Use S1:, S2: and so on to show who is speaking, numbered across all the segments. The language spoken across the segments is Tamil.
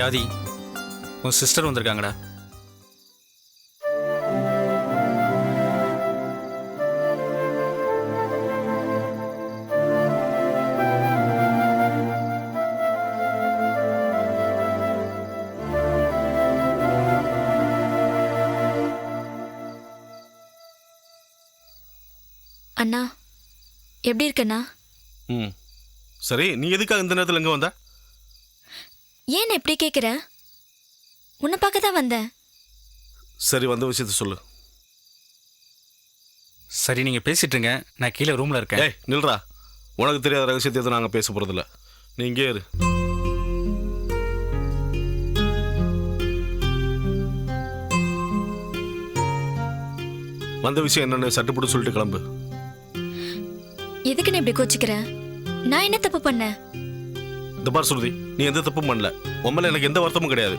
S1: டேய் ஆதி உன் சிஸ்டர் வந்திருக்காங்கடா.
S2: அண்ணா எப்படி இருக்கண்ணா?
S3: ம். சரி நீ எதுக்காக இந்த நேரத்தில் எங்கே வந்த?
S2: ஏன் எப்படி கேட்குற உன்னை பார்க்க தான் வந்தேன்.
S3: சரி வந்த விஷயத்த சொல்லு.
S1: சரி நீங்கள் பேசிட்டு இருங்க நான் கீழே ரூமில் இருக்கேன்.
S3: ஏய் நில்றா. உனக்கு தெரியாத ரகசியத்தை எதுவும் நாங்கள் பேச போகிறதில்ல நீ இங்கே இரு. வந்த விஷயம் என்னன்னு சட்டுப்பட்டு சொல்லிட்டு கிளம்பு.
S2: எதுக்குன்னு இப்படி கோச்சிக்கிற? நான் என்ன தப்பு பண்ணேன்?
S3: இந்த பார் சுருதி நீ எந்த தப்பும் பண்ணல. உண்மையில எனக்கு எந்த வருத்தமும் கிடையாது.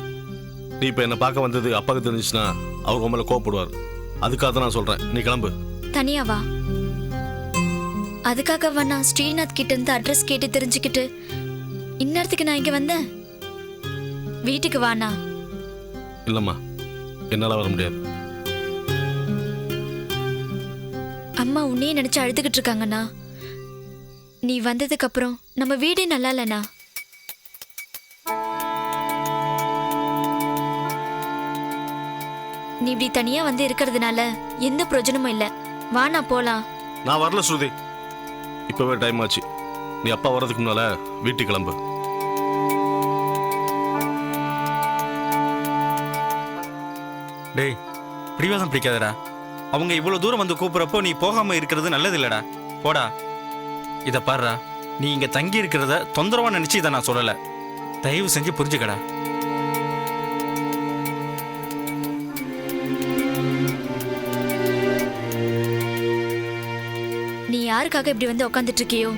S3: நீ இப்போ என்னை பார்க்க வந்தது அப்பாவுக்கு தெரிஞ்சுச்சுன்னா அவர் உண்மையில கோவப்படுவார். அதுக்காக தான் நான் சொல்கிறேன் நீ கிளம்பு.
S2: தனியாவா அதுக்காகவா நான் ஸ்ரீநாத் கிட்ட இருந்து அட்ரஸ் கேட்டு தெரிஞ்சுக்கிட்டு இந்நேரத்துக்கு நான் இங்க வந்தேன். வீட்டுக்கு வாண்ணா
S3: இல்லைம்மா என்னால் வர முடியாது.
S2: அம்மா உன்னையே நினைச்சு அழுதுகிட்டு இருக்காங்கண்ணா நீ வந்ததுக்கு அப்புறம் நம்ம வீடே நல்லா இல்லைண்ணா நீ இப்படி தனியா வந்து இருக்கிறதுனால எந்த பிரயோஜனமும் இல்ல. வாண்ணா போலாம்.
S3: நான் வரல ஸ்ருதி. இப்போவே டைம் ஆச்சு. நீ அப்பா வர்றதுக்கு முன்னால வீட்டுக்கு கிளம்பு.
S1: டேய் பிடிவாதம் பிடிக்காதடா. அவங்க இவ்வளோ தூரம் வந்து கூப்பிட்றப்போ நீ போகாமல் இருக்கிறது நல்லது இல்லடா. போடா. இதை பாருடா. நீ இங்கே தங்கி இருக்கிறத தொந்தரவா நினச்சி இதை நான் சொல்லலை. தயவு செஞ்சு புரிஞ்சுக்கடா.
S2: யாருக்காக இப்படி வந்து உட்காந்துட்டு இருக்கியோ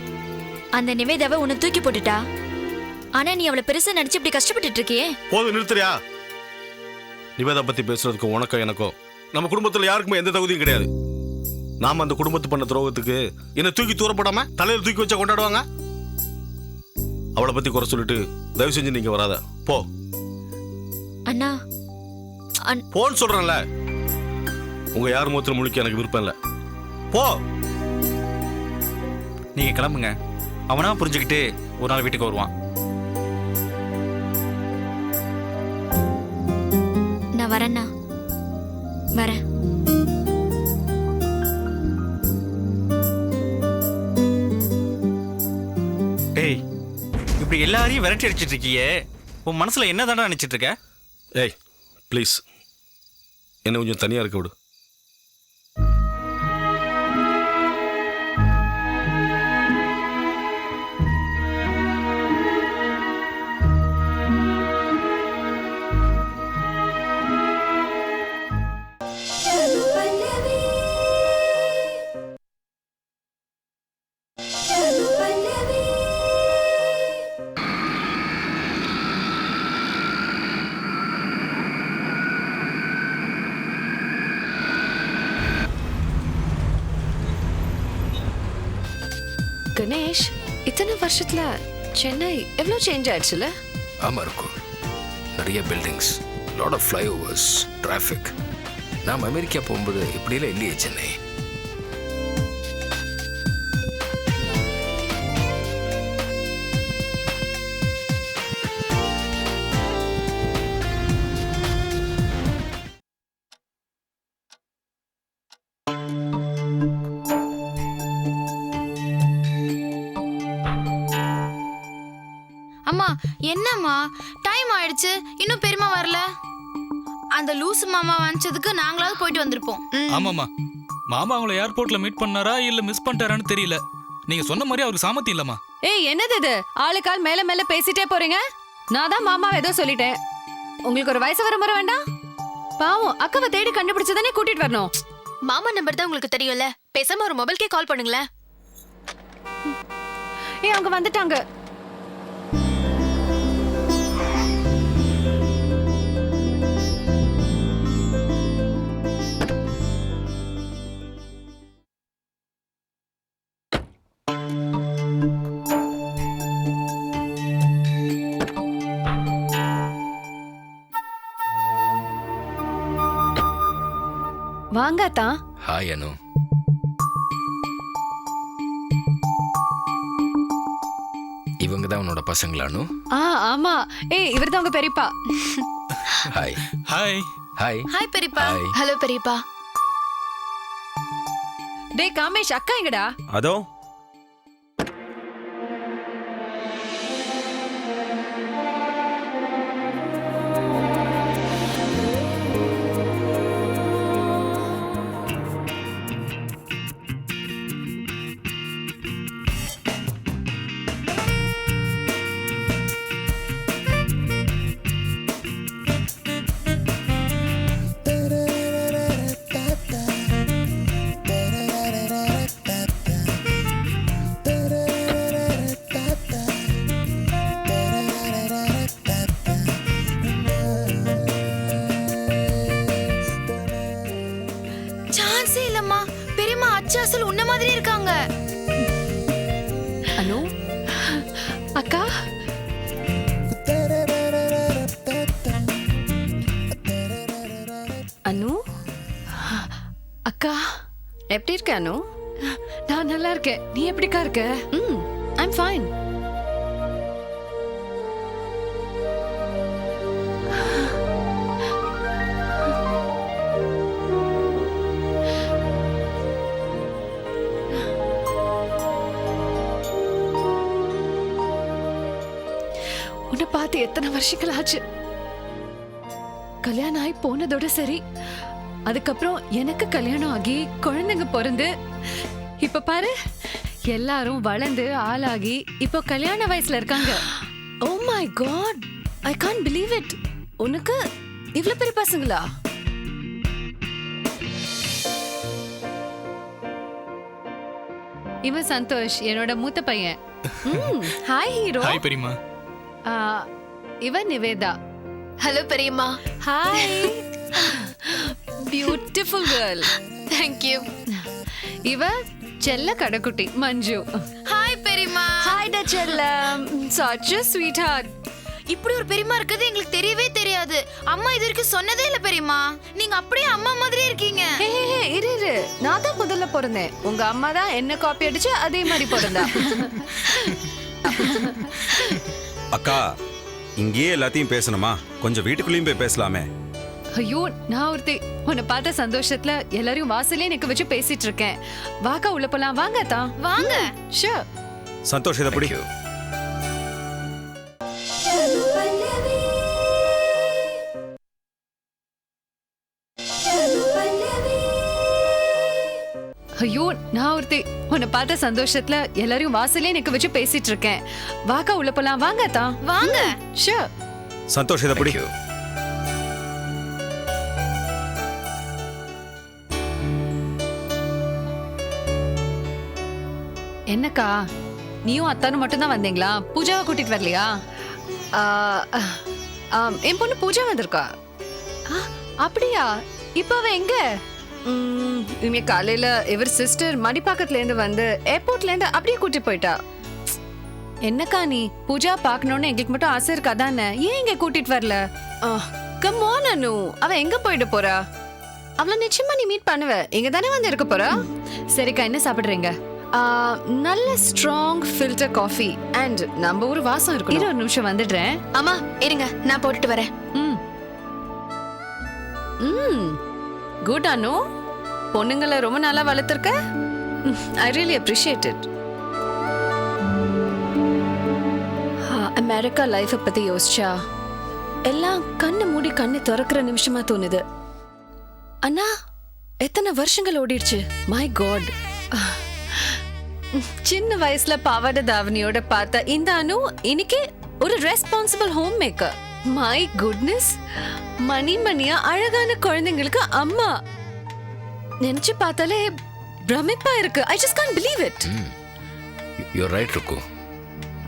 S2: அந்த நிவேதாவை உன்னை தூக்கி போட்டுட்டா? ஆனா நீ அவளை பெருசா நினைச்சு இப்படி கஷ்டப்பட்டுட்டு இருக்கியே
S3: போதும் நிறுத்துறியா? நிவேதா பத்தி பேசுறதுக்கு உனக்கும் எனக்கும் நம்ம குடும்பத்துல யாருக்குமே எந்த தகுதியும் கிடையாது. நாம அந்த குடும்பத்து பண்ண துரோகத்துக்கு என்ன தூக்கி தூரப்படாம தலையில தூக்கி வச்சா கொண்டாடுவாங்க? அவளை பத்தி குறை சொல்லிட்டு தயவு செஞ்சு நீங்க வராத. போ.
S2: அண்ணா அண்-
S3: போன்னு சொல்றேன்ல. உங்க யார் முகத்தில் முழிக்க எனக்கு விருப்பம் இல்லை. போ.
S1: நீங்கள் கிளம்புங்க. அவனா புரிஞ்சுக்கிட்டு ஒரு நாள் வீட்டுக்கு வருவான்.
S2: நான் வரேண்ணா வரேன்.
S1: டேய் இப்படி எல்லாரையும் விரட்டி அடிச்சிட்டு இருக்கியே. உன் மனசுல என்ன தாண்டா நினைச்சிட்டு இருக்க?
S3: ஏய் ப்ளீஸ் என்னை கொஞ்சம் தனியா இருக்க விடு.
S4: வருஷத்துல சென்னை எவ்வளோ சேஞ்ச் ஆயிடுச்சுல?
S5: ஆமாம் இருக்கும் நிறைய buildings lot of flyovers traffic நாம் அமெரிக்கா போகும்போது இப்படியெல்லாம் இல்லையே சென்னை?
S6: அந்த லூசு மாமா வந்ததுக்கு நாங்களாவது போயிட்டு வந்திருப்போம்.
S7: ஆமாமா மாமா அவங்கள ஏர்போர்ட்ல மீட் பண்ணாரா இல்ல மிஸ் பண்ணிட்டாரான்னு தெரியல. நீங்க சொன்ன மாதிரி அவருக்கு சாமர்த்தியம் இல்லம்மா.
S4: ஏய் என்னது இது? ஆளுக்கால் மேல மேல பேசிட்டே போறீங்க? நான் தான் மாமாவை ஏதோ சொல்லிட்டேன். உங்களுக்கு ஒரு வயசு வர முறை வேண்டாம்? பாவம் அக்காவை தேடி கண்டுபிடிச்சதானே கூட்டிட்டு வரணும்.
S6: மாமா நம்பர் தான் உங்களுக்கு தெரியும்ல. பேசாம ஒரு மொபைல்கே கால் பண்ணுங்களேன்.
S4: ஏய் அவங்க வந்துட்டாங்க. வாங்க அத்தா
S5: ஹாய் அனு இவங்க தான் உன்னோட பசங்களா அனு?
S4: ஆ ஆமா. ஏய் இவர்தான் உங்க பெரியப்பா.
S5: ஹாய்
S7: ஹாய்
S5: ஹாய்
S6: ஹாய் பெரியப்பா. ஹலோ பெரியப்பா.
S4: டேய் காமேஷ் அக்கா எங்கடா?
S8: அதோ
S4: எப்படி இருக்க அனு? நான் நல்லா இருக்கேன். நீ எப்படிக்கா இருக்க? ம் ஐம் ஃபைன் உன்னை பார்த்து எத்தனை வருஷங்கள் ஆச்சு? கல்யாணம் ஆகி போனதோட சரி அதுக்கப்புறம் எனக்கு கல்யாணம் ஆகி குழந்தைங்க பிறந்து இப்ப பாரு எல்லாரும் வளர்ந்து ஆளாகி இப்போ கல்யாண வயசுல இருக்காங்க. ஓ my god I can't believe it உனக்கு இவ்ளோ பெரிய பசங்களா? இவன் சந்தோஷ் என்னோட மூத்த பையன். ஹாய் ஹீரோ
S7: ஹாய் பெரியம்மா.
S4: இவன் நிவேதா.
S6: ஹலோ பெரியம்மா.
S4: Hi beautiful girl
S6: thank you
S4: இவ செல்ல கடைக்குட்டி மஞ்சு.
S6: ஹாய் பெரியம்மா.
S4: ஹாய் ட செல்லம் such a sweetheart.
S6: இப்படி ஒரு பெரியம்மா இருக்கிறது எங்களுக்கு தெரியவே தெரியாது. அம்மா இது வரைக்கும் சொன்னதே இல்ல பெரியம்மா. நீங்க அப்படியே அம்மா மாதிரியே இருக்கீங்க.
S4: இரு இரு. நான் தான் முதல்ல பிறந்தேன். உங்க அம்மா தான் என்ன காப்பி அடிச்சு அதே மாதிரி பிறந்தா.
S8: அக்கா இங்கேயே எல்லாத்தையும் பேசணுமா? கொஞ்சம் வீட்டுக்குள்ளேயும் போய் பேசலாமே.
S4: ஐயோ நான் ஒருத்தி. உன்னை பார்த்த சந்தோஷத்துல எல்லாரையும் வாசலே நிக்க வச்சு பேசிட்டு இருக்கேன். வாக்கா உள்ள போலாம். வாங்க தான்
S6: வாங்க.
S4: ஷூர்
S8: சந்தோஷ் இதை பிடி.
S4: ஐயோ நான் ஒருத்தி. உன்னை பார்த்த சந்தோஷத்துல எல்லாரையும் வாசலே நிக்க வச்சு பேசிட்டு இருக்கேன். வாக்கா உள்ள போலாம். வாங்க தான்
S6: வாங்க.
S4: ஷூர்
S8: சந்தோஷ் இதை பிடி.
S4: என்னக்கா? நீயும் அத்தானும் மட்டும் தான் வந்தீங்களா? பூஜாவை கூட்டிட்டு வரலையா? என் பொண்ணு பூஜா வந்திருக்கா. அப்படியா? இப்ப அவ எங்க? இனிமே காலையில இவர் சிஸ்டர் மடிப்பாக்கத்துல இருந்து வந்து ஏர்போர்ட்ல இருந்து அப்படியே கூட்டிட்டு போயிட்டா. என்னக்கா நீ? பூஜா பார்க்கணும்னு எங்களுக்கு மட்டும் ஆசை இருக்கா தானே ஏன் இங்க கூட்டிட்டு வரல? Come on Anu. அவ எங்க போயிட்டு போறா? அவள நிச்சயமா நீ மீட் பண்ணுவ. இங்க தானே வந்து இருக்க போறா? சரிக்கா என்ன சாப்பிடுறீங்க? நல்ல ஸ்ட்ராங் ஃபில்டர் காஃபி அண்ட் நம்ம ஊர் வாசம் இருக்கு இரு ஒரு நிமிஷம் வந்துடுறேன்.
S6: அம்மா இருங்க நான் போட்டுட்டு வரேன்.
S4: ம். ம். குட் அனு. பொண்ணுங்களை ரொம்ப நல்லா வளர்த்துருக்க. I really appreciate it America லைஃப்பை பத்தி யோசிச்சா எல்லாம் கண்ணு மூடி கண்ணு திறக்கிற நிமிஷமா தோணுது. அண்ணா எத்தனை வருஷங்கள் ஓடிடுச்சு? மை காட் சின்ன வயசுல பாவாடை தாவணியோட பார்த்த இந்த அனு இன்னைக்கு ஒரு responsible home maker my goodness மணி மணியா அழகான குழந்தைங்களுக்கு அம்மா. நினைச்சு பார்த்தாலே பிரமிப்பா இருக்கு. I just can believe it
S5: you're right ருக்கு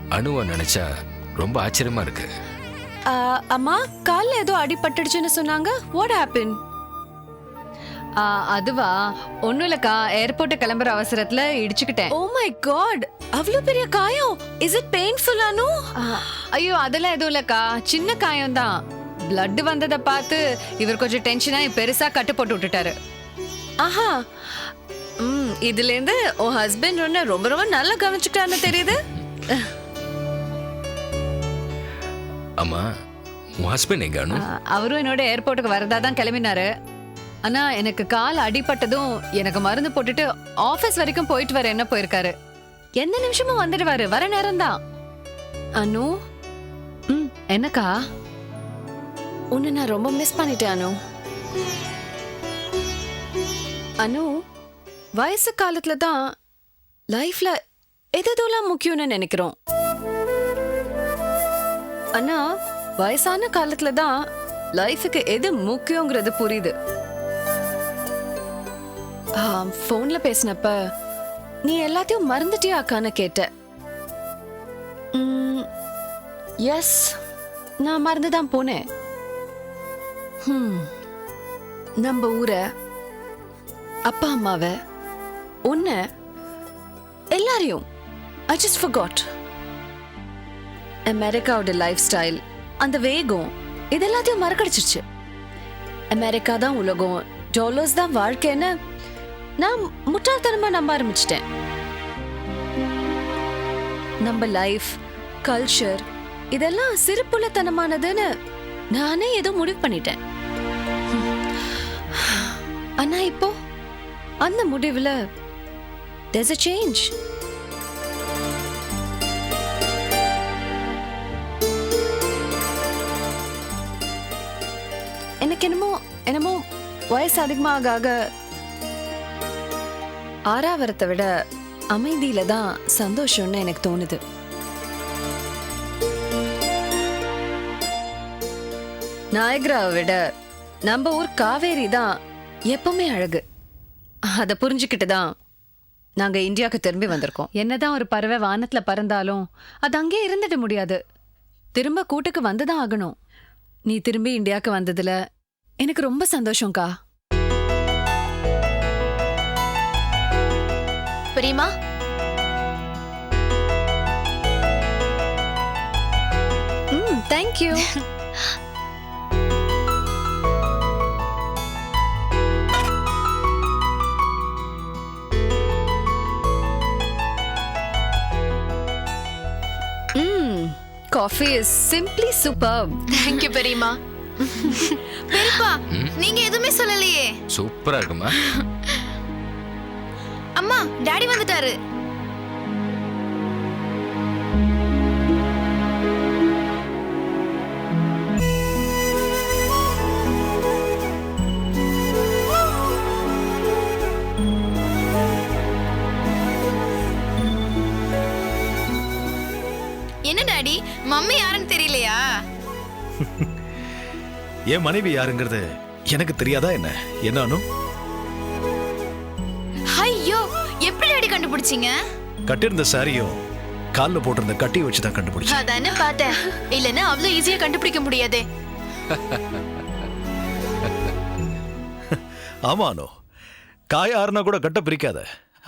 S5: அணுவை நினைச்சா ரொம்ப ஆச்சரியமா இருக்கு.
S4: அம்மா கால்ல ஏதோ அடிபட்டுடுச்சுன்னு சொன்னாங்க. வாட் ஹேப்பன் அதுவா? ஒண்ணும் இல்லக்கா ஏர்போர்ட் கிளம்புற அவசரத்துல இடிச்சுக்கிட்டேன். ஓ மை காட் அவ்வளவு பெரிய காயம். Is it painful Anu? ஐயோ அதெல்லாம் எதுவும் இல்லக்கா. சின்ன காயம் தான் பிளட் வந்ததை பார்த்து இவர் கொஞ்சம் டென்ஷனா பெருசா கட்டு போட்டு விட்டுட்டாரு. ஆஹா. ம் இதுல இருந்து உன் ஹஸ்பண்ட் உன்னை ரொம்ப ரொம்ப நல்லா கவனிச்சுக்கிட்டான்னு தெரியுது.
S5: ஆமா உன் ஹஸ்பண்ட் எங்க அனு?
S4: ஆ, அவரும் என்னோட ஏர்போர்ட்டுக்கு வரதா தான் கிளம்பினாரு. ஆனா எனக்கு கால் அடிபட்டதும் எனக்கு மருந்து போட்டுட்டு ஆபீஸ் வரைக்கும் போயிட்டு வர என்ன போயிருக்காரு? எந்த நிமிஷமும் வந்துடுவாரு. வர நேரம் தான் அனு? ம் என்னக்கா? உன்னை நான் ரொம்ப மிஸ் பண்ணிட்டேன் அனு. அனு வயசு காலத்துல தான் லைஃப்ல எதெல்லாம் முக்கியம்னு நினைக்கிறோம்? ஆனா வயசான காலத்துல தான் லைஃபுக்கு எது முக்கியங்கிறது புரியுது. ஃபோன்ல பேசினப்ப நீ எல்லாத்தையும் மறந்துட்டியா அக்கான்னு கேட்ட. எஸ் நான் மறந்து தான் போனேன் நம்ம ஊரை அப்பா அம்மாவை உன்னை எல்லாரையும் ஐ ஜஸ்ட் ஃபர்காட் அமெரிக்காவோட லைஃப் ஸ்டைல் அந்த வேகம் இதெல்லாத்தையும் மறக்கடிச்சிருச்சு. அமெரிக்கா தான் உலகம் டாலர்ஸ் தான் வாழ்க்கைன்னு நான் முட்டாள்தனமா நம்ப ஆரம்பிச்சிட்டேன். நம்ம லைஃப் கல்ச்சர் இதெல்லாம் சிறுபுலத்தனமானதுன்னு நானே ஏதோ முடிவு பண்ணிட்டேன். ஆனா இப்போ அந்த முடிவுல there's a change. எனக்கு என்னமோ என்னமோ வயசு அதிகமாக ஆக ஆறாவரத்தை விட அமைதியில தான் சந்தோஷம்னு எனக்கு தோணுது. நாயகராவை விட நம்ம ஊர் காவேரி தான் எப்பவுமே அழகு. அதை புரிஞ்சுக்கிட்டு தான் நாங்க இந்தியாவுக்கு திரும்பி வந்திருக்கோம். என்னதான் ஒரு பறவை வானத்துல பறந்தாலும் அது அங்கே இருந்துட முடியாது. திரும்ப கூட்டுக்கு வந்துதான் ஆகணும். நீ திரும்பி இந்தியாவுக்கு வந்ததுல எனக்கு ரொம்ப சந்தோஷம்க்கா.
S6: பெரியமா
S4: ம் thank you coffee is simply super
S6: thank you பெரியமா பெரியப்பா நீங்க எதுவுமே சொல்லலையே.
S5: சூப்பரா இருக்குமா
S6: அம்மா டாடி வந்துட்டாரு. என்ன டாடி மம்மி யாருன்னு தெரியலையா?
S9: என் மனைவி யாருங்கிறது எனக்கு தெரியாதா என்ன? என்ன
S6: கண்டுபிடிச்சீங்க?
S9: கட்டியிருந்த சாரியும் கால்ல போட்டிருந்த கட்டியை வச்சு தான் கண்டுபிடிச்சேன்.
S6: அதானே பார்த்தேன். இல்லைன்னா அவ்வளவு ஈஸியா கண்டுபிடிக்க முடியாதே.
S9: ஆமா அனு. காய ஆறுனா கூட கட்ட பிரிக்காத.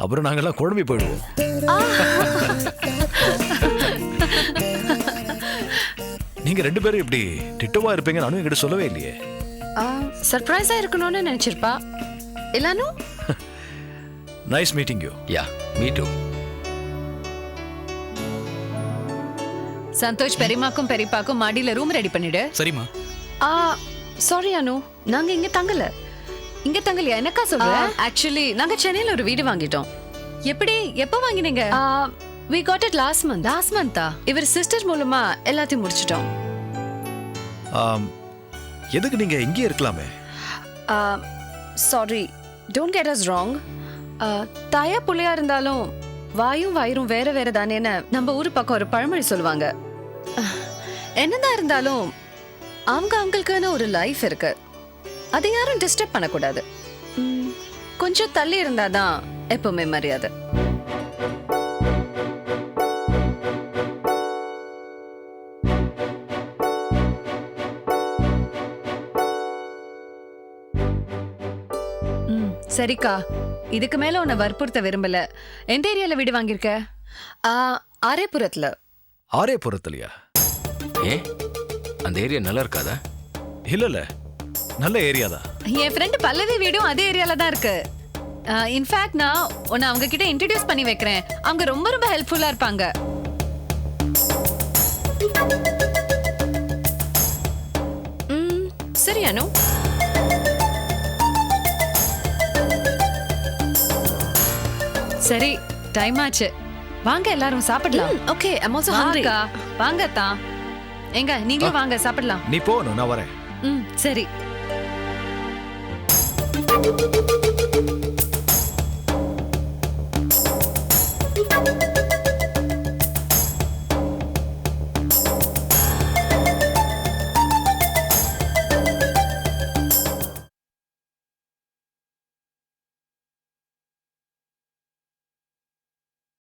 S9: அப்புறம் நாங்கெல்லாம் குழம்பி போயிடுவோம். நீங்க ரெண்டு பேரும் இப்படி டிட்டோவா இருப்பீங்கன்னு அனு என்கிட்ட சொல்லவே இல்லையே.
S4: சர்ப்ரைஸா இருக்கணும்னு நினைச்சிருப்பா. இல்லானும்
S9: nice meeting you
S5: ya me too
S4: Santhosh பெரியமாக்கும் பெரியப்பாக்கும் மாடியில ரூம் ரெடி பண்ணிடு.
S7: சரிம்மா.
S4: ஆ சாரி அனு. நாங்க இங்க தங்கல. இங்க தங்கலையா? என்னக்கா சொல்ற? ஆக்சுவலி நாங்க சென்னையில ஒரு வீடு வாங்கிட்டோம். எப்படி? எப்போ வாங்கினீங்க? We got it last month last மந்தா இவர் சிஸ்டர் மூலமா எல்லாத்தையும் முடிச்சிட்டோம்.
S9: எதுக்கு நீங்க இங்கேயே இருக்கலாமே?
S4: Sorry don't get us wrong தாயா புள்ளையா இருந்தாலும் வாயும் வயிறும் வேற வேற தானேன்னு நம்ம ஊர் பக்கம் ஒரு பழமொழி சொல்லுவாங்க. என்னதான் இருந்தாலும் அவங்க அவங்களுக்குன்னு ஒரு லைஃப் இருக்கு. அதை யாரும் டிஸ்டர்ப் பண்ணக்கூடாது. கொஞ்சம் தள்ளி இருந்தாதான் எப்பவுமே மரியாதை. சரிக்கா. இதுக்கு மேல உன்னை வற்புறுத்த விரும்பல. எந்த ஏரியால வீடு வாங்கியிருக்க? ஆ, ஆரேபுரத்துல.
S9: ஆரே புறத்துலையா
S5: ஏன் அந்த ஏரியா நல்லா இருக்காதா?
S9: இல்ல இல்ல நல்ல ஏரியா தான்
S4: என் ஃப்ரெண்டு பல்லவி வீடும் அதே ஏரியால தான் இருக்கு.
S10: இன்ஃபேக்ட் நான் உன்னை அவங்க கிட்ட இன்ட்ரடியூஸ் பண்ணி வைக்கிறேன். அவங்க ரொம்ப ரொம்ப ஹெல்ப்ஃபுல்லா இருப்பாங்க. ம், சரி அனு. சரி டைம் ஆச்சு. வாங்க எல்லாரும் சாப்பிடலாம்.
S4: ஓகே ஐம் ஆல்சோ
S10: வாங்கக்கா வாங்க அத்தா. எங்க நீங்களும் வாங்க சாப்பிடலாம்.
S9: நீ போகணும் நான் வரேன்.
S10: ம் சரி.